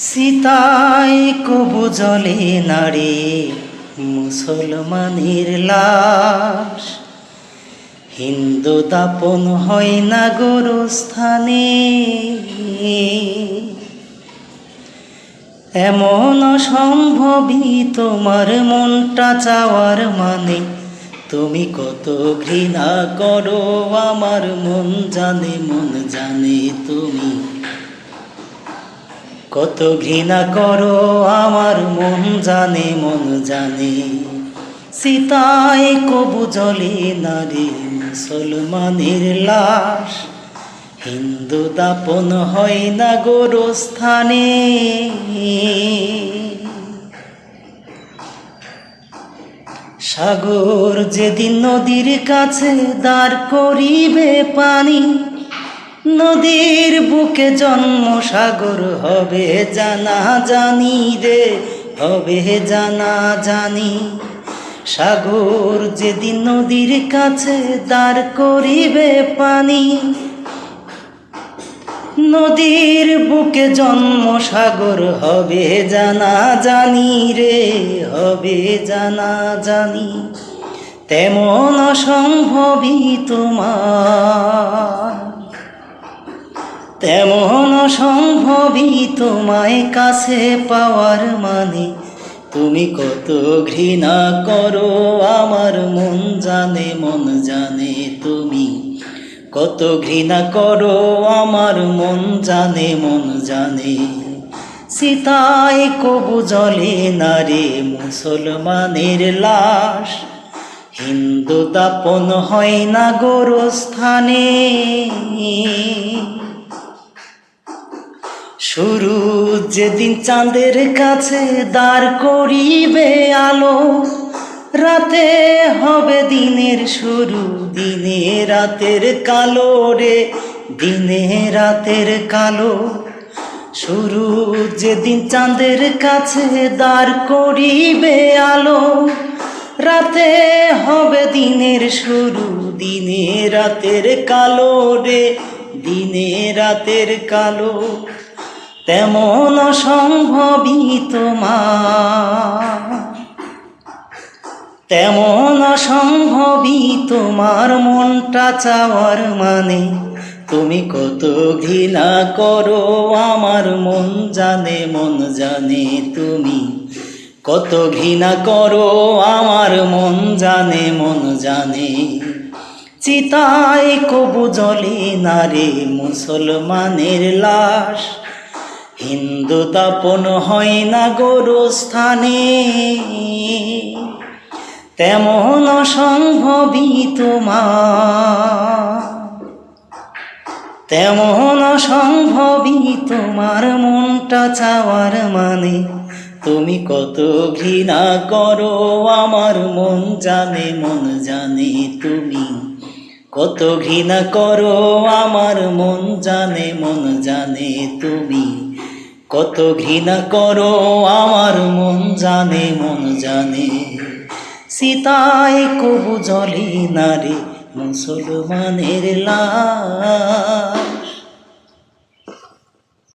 সীতায় কবু জলে নারে মুসলমানের লাশ। হিন্দু দাপন হয় না গোরস্থানে। এমন অসম্ভবই তোমার মনটা চাওয়ার মানে। তুমি কত ঘৃণা করো, আমার মন জানে মন জানে তুমি কত ঘৃণা করো, আমার মন জানে মন জানে। সীতায় কবু জলে নারী মুসলমানের লাশ। হিন্দু দাপন হয় না গোরস্থানে। সাগর যেদিন নদীর কাছে দাঁড় করিবে পানি, নদীর বুকে জন্ম সাগর হবে জানা জানি রে, হবে জানা জানি। সাগর যেদিন নদীর কাছে দাঁড় করিবে পানি, নদীর বুকে জন্ম সাগর হবে জানা জানি রে, হবে জানা জানি। তেমন অসম্ভবই তোমার। তেমন অসম্ভবই তোমায় কাছে পাওয়ার মানে। তুমি কত ঘৃণা করো, আমার মন জানে মন জানে তুমি। কত ঘৃণা করো, আমার মন জানে মন জানে। সীতায় কবু জলে নারে মুসলমানের লাশ। হিন্দু দাপন হয় না গোরস্থানে। শুরু যেদিন চাঁদের কাছে দাঁড় করিবে আলো, রাতে হবে দিনের শুরু, দিনে রাতের কালো রে, দিনে রাতের কালো। শুরু যেদিন চাঁদের কাছে দাঁড় করিবে আলো, রাতে হবে দিনের শুরু, দিনে রাতের কালো রে, দিনে রাতের কালো। তেমন অসম্ভবই তোমার। তেমন অসম্ভবই তোমার মনটা চাওয়ার মানে তুমি কত ঘৃণা করো, আমার মন জানে মন জানে তুমি। কত ঘৃণা করো, আমার মন জানে মন জানে। চিতায় কবু জলে নারে মুসলমানের লাশ হিন্দু দাপন হয় না গোরস্থানে তেমন অসম্ভবই তোমার। তেমন অসম্ভবই তোমার মনটা চাওয়ার মানে। তুমি কত ঘৃণা করো, আমার মন জানে মন জানে তুমি। কত ঘৃণা করো, আমার মন জানে মন জানে তুমি। কত ঘৃণা করো আমার মন জানে মন জানে। সীতায় কবু জলে নারে মুসলমানের লাশ।